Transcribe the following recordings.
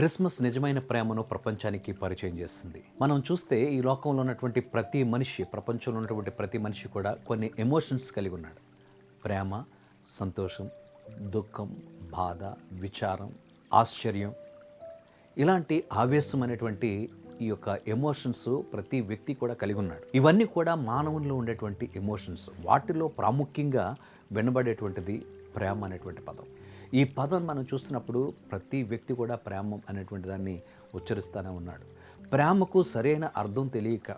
Christmas నిజమైన ప్రేమను ప్రపంచానికి పరిచయం చేస్తుంది. మనం చూస్తే ఈ లోకంలో ఉన్నటువంటి ప్రతి మనిషి ప్రపంచంలో ఉన్నటువంటి ప్రతి మనిషి కూడా కొన్ని ఎమోషన్స్ కలిగి ఉన్నాడు. ప్రేమ సంతోషం దుఃఖం బాధ విచారం ఆశ్చర్యం. ఇలాంటి ఆవేశమైనటువంటి ఈ యొక్క ఎమోషన్స్ ప్రతి వ్యక్తి కూడా కలిగి ఉన్నాడు. ఇవన్నీ కూడా మానవుల్లో ఉండేటువంటి ఎమోషన్స్ వాటిలో ప్రాముఖ్యంగా వినబడేటువంటిది ప్రేమ అనేటువంటి పదం. ఈ పదం మనం చూస్తున్నప్పుడు ప్రతి వ్యక్తి కూడా ప్రేమ అనేటువంటి దాన్ని ఉచ్చరిస్తూనే ఉన్నాడు. ప్రేమకు సరైన అర్థం తెలియక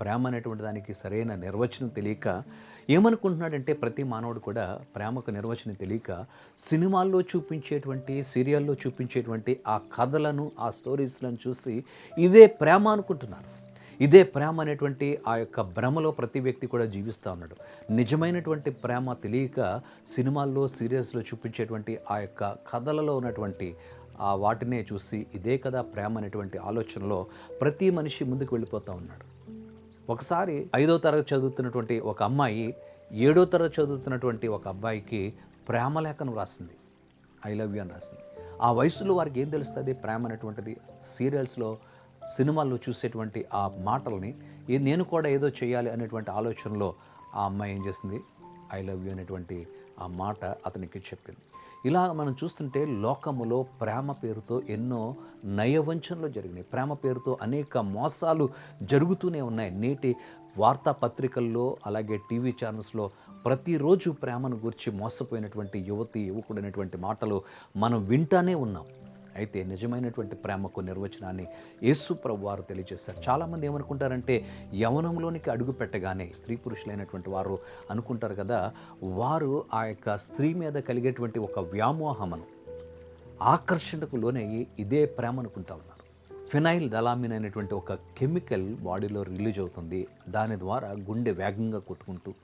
ప్రేమ అనేటువంటి దానికి సరైన నిర్వచనం తెలియక ఏమనుకుంటున్నాడంటే ప్రతి మానవుడు కూడా ప్రేమకు నిర్వచనం తెలియక సినిమాల్లో చూపించేటువంటి సీరియల్లో చూపించేటువంటి ఆ కథలను ఆ స్టోరీస్లను చూసి ఇదే ప్రేమ అనుకుంటున్నాను ఇదే ప్రేమ అనేటువంటి ఆ యొక్క భ్రమలో ప్రతి వ్యక్తి కూడా జీవిస్తూ ఉన్నాడు. నిజమైనటువంటి ప్రేమ తెలియక సినిమాల్లో సీరియల్స్లో చూపించేటువంటి ఆ యొక్క కథలలో ఉన్నటువంటి ఆ వాటినే చూసి ఇదే కదా ప్రేమ అనేటువంటి ఆలోచనలో ప్రతి మనిషి ముందుకు వెళ్ళిపోతూ ఉన్నాడు. ఒకసారి ఐదో తరగతి చదువుతున్నటువంటి ఒక అమ్మాయి ఏడో తరగతి చదువుతున్నటువంటి ఒక అబ్బాయికి ప్రేమ లేఖను రాసింది. ఐ లవ్ యూ అని రాసింది. ఆ వయసులో వారికి ఏం తెలుస్తుంది? ప్రేమ అనేటువంటిది సీరియల్స్లో సినిమాల్లో చూసేటువంటి ఆ మాటల్ని నేను కూడా ఏదో చేయాలి అనేటువంటి ఆలోచనలో ఆ అమ్మాయి ఏం చేసింది? ఐ లవ్ యూ అనేటువంటి ఆ మాట అతనికి చెప్పింది. ఇలా మనం చూస్తుంటే లోకములో ప్రేమ పేరుతో ఎన్నో నయవంచనలు జరిగినాయి. ప్రేమ పేరుతో అనేక మోసాలు జరుగుతూనే ఉన్నాయి. నేటి వార్తాపత్రికల్లో అలాగే టీవీ ఛానల్స్లో ప్రతిరోజు ప్రేమను గురించి మోసపోయినటువంటి యువతి యువకుడైనటువంటి మాటలు మనం వింటానే ఉన్నాం. అయితే నిజమైనటువంటి ప్రేమకు నిర్వచనాన్ని యేసు ప్రభు వారు తెలియజేశారు చాలామంది ఏమనుకుంటారంటే యవనంలోనికి అడుగు పెట్టగానే స్త్రీ పురుషులైనటువంటి వారు అనుకుంటారు కదా వారు ఆ యొక్క స్త్రీ మీద కలిగేటువంటి ఒక వ్యామోహమను ఆకర్షణకు లోనయ్యి ఇదే ప్రేమ అనుకుంటా ఉన్నారు. ఫినైల్ దలామిన్ అనేటువంటి ఒక కెమికల్ బాడీలో రిలీజ్ అవుతుంది. దాని ద్వారా గుండె వేగంగా కొట్టుకుంటూ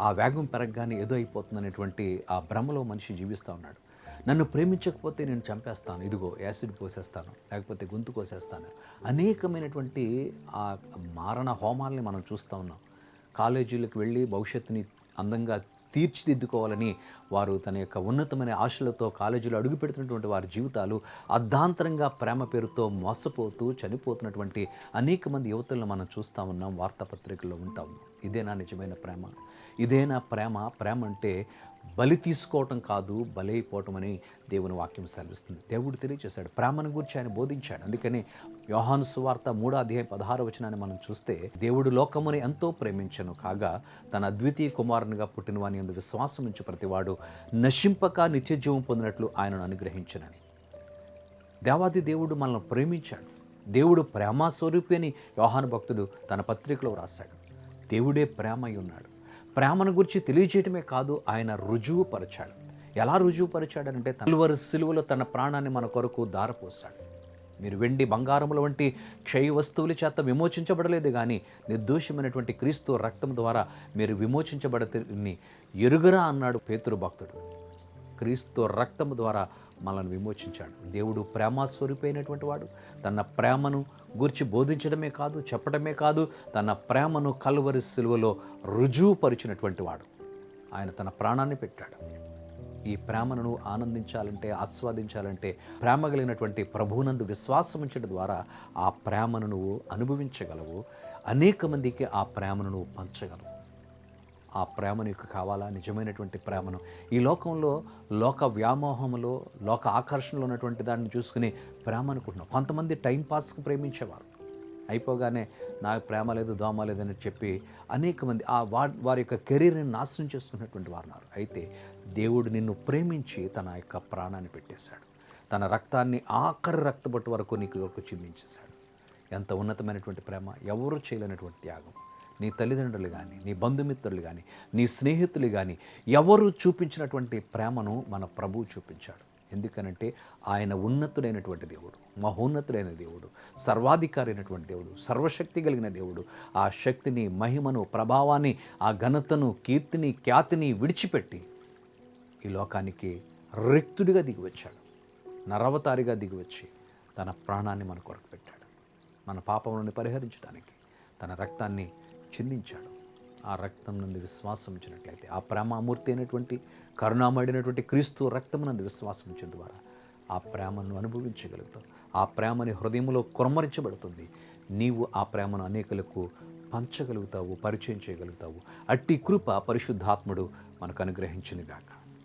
ఆ వేగం పెరగగానే ఏదో అయిపోతుంది అనేటువంటి ఆ భ్రమలో మనిషి జీవిస్తూ ఉన్నాడు. నన్ను ప్రేమించకపోతే నేను చంపేస్తాను. ఇదిగో యాసిడ్ పోసేస్తాను లేకపోతే గొంతు కోసేస్తాను. అనేకమైనటువంటి ఆ మారణ హోమాల్ని మనం చూస్తూ ఉన్నాం. కాలేజీలకు వెళ్ళి భవిష్యత్తుని అందంగా తీర్చిదిద్దుకోవాలని వారు తన యొక్క ఉన్నతమైన ఆశలతో కాలేజీలో అడుగు పెడుతున్నటువంటి వారి జీవితాలు అర్ధాంతరంగా ప్రేమ పేరుతో మోసపోతూ చనిపోతున్నటువంటి అనేక మంది యువతులను మనం చూస్తూ ఉన్నాం వార్తాపత్రికల్లో ఉంటాం ఇదేనా నిజమైన ప్రేమ? ఇదేనా ప్రేమ? ప్రేమ అంటే బలి తీసుకోవటం కాదు బలైపోవటం అని దేవుని వాక్యం సెలవిస్తుంది. దేవుడు తెలియజేశాడు ప్రేమను గురించి ఆయన బోధించాడు. అందుకని యోహాను సువార్త మూడో అధ్యాయం పదహారు వచనాన్ని మనం చూస్తే దేవుడు లోకముని ఎంతో ప్రేమించను కాగా తన అద్వితీయ కుమారునిగా పుట్టిన వాని ఎందు విశ్వాసం ఉంచి ప్రతివాడు నశింపక నిత్యజీవం పొందినట్లు ఆయనను అనుగ్రహించనని. దేవాది దేవుడు మనల్ని ప్రేమించాడు. దేవుడు ప్రేమ స్వరూపి అని యోహాను భక్తుడు తన పత్రికలో రాశాడు దేవుడే ప్రేమ అయి ఉన్నాడు. ప్రేమను గురించి తెలియజేయటమే కాదు ఆయన రుజువుపరచాడు. ఎలా రుజువుపరిచాడంటే తల్వరు సిలువలో తన ప్రాణాన్ని మన కొరకు దారపోసాడు మీరు వెండి బంగారముల వంటి క్షయ వస్తువుల చేత విమోచించబడలేదు కానీ నిర్దోషమైనటువంటి క్రీస్తు రక్తం ద్వారా మీరు విమోచించబడని ఎరుగరా అన్నాడు పేతురు భక్తుడు. క్రీస్తు రక్తం ద్వారా మనల్ని విమోచించాడు. దేవుడు ప్రేమస్వరూపైనటువంటి వాడు. తన ప్రేమను గురించి బోధించడమే కాదు చెప్పడమే కాదు తన ప్రేమను కలువరి సిలువలో రుజువుపరిచినటువంటి వాడు. ఆయన తన ప్రాణాన్ని పెట్టాడు. ఈ ప్రేమను ఆనందించాలంటే ఆస్వాదించాలంటే ప్రేమ కలిగినటువంటి ప్రభువునందు విశ్వాసం ఉంచడం ద్వారా ఆ ప్రేమను నువ్వు అనుభవించగలవు. అనేక మందికి ఆ ప్రేమను నువ్వు పంచగలవు. ఆ ప్రేమ నీకు కావాలా? నిజమైనటువంటి ప్రేమను. ఈ లోకంలో లోక వ్యామోహంలో లోక ఆకర్షణలో ఉన్నటువంటి దాన్ని చూసుకుని ప్రేమ అనుకుంటున్నాం కొంతమంది టైంపాస్కి ప్రేమించేవారు. అయిపోగానే నాకు ప్రేమ లేదు దోమ లేదని చెప్పి అనేక మంది ఆ వా వారి యొక్క కెరీర్ని నాశనం చేసుకున్నటువంటి వారు ఉన్నారు. అయితే దేవుడు నిన్ను ప్రేమించి తన యొక్క ప్రాణాన్ని పెట్టేశాడు. తన రక్తాన్ని ఆఖరి రక్తపట్టు వరకు నీకు వరకు చిందించేశాడు. ఎంత ఉన్నతమైనటువంటి ప్రేమ ఎవరు చేయలేనటువంటి త్యాగం. నీ తల్లిదండ్రులు కానీ నీ బంధుమిత్రులు కానీ నీ స్నేహితులు కానీ ఎవరు చూపించినటువంటి ప్రేమను మన ప్రభువు చూపించాడు. ఎందుకనంటే ఆయన ఉన్నతుడైనటువంటి దేవుడు మహోన్నతుడైన దేవుడు సర్వాధికారి అయినటువంటి దేవుడు సర్వశక్తి కలిగిన దేవుడు. ఆ శక్తిని మహిమను ప్రభావాన్ని ఆ ఘనతను కీర్తిని ఖ్యాతిని విడిచిపెట్టి ఈ లోకానికి రిక్తుడిగా దిగివచ్చాడు. నరవతారిగా దిగివచ్చి తన ప్రాణాన్ని మన కొరకు పెట్టాడు. మన పాపములను పరిహరించడానికి తన రక్తాన్ని చిందించాడు. ఆ రక్తం నందు విశ్వాసం ఉంచినట్లయితే ఆ ప్రేమామూర్తి అయినటువంటి కరుణామడినటువంటి క్రీస్తు రక్తం నందు విశ్వాసం ఉంచిన ద్వారా ఆ ప్రేమను అనుభవించగలుగుతావు. ఆ ప్రేమని హృదయంలో కురమరించబడుతుంది. నీవు ఆ ప్రేమను అనేకులకు పంచగలుగుతావు పరిచయం చేయగలుగుతావు. అట్టి కృప పరిశుద్ధాత్ముడు మనకు అనుగ్రహించునుగాక.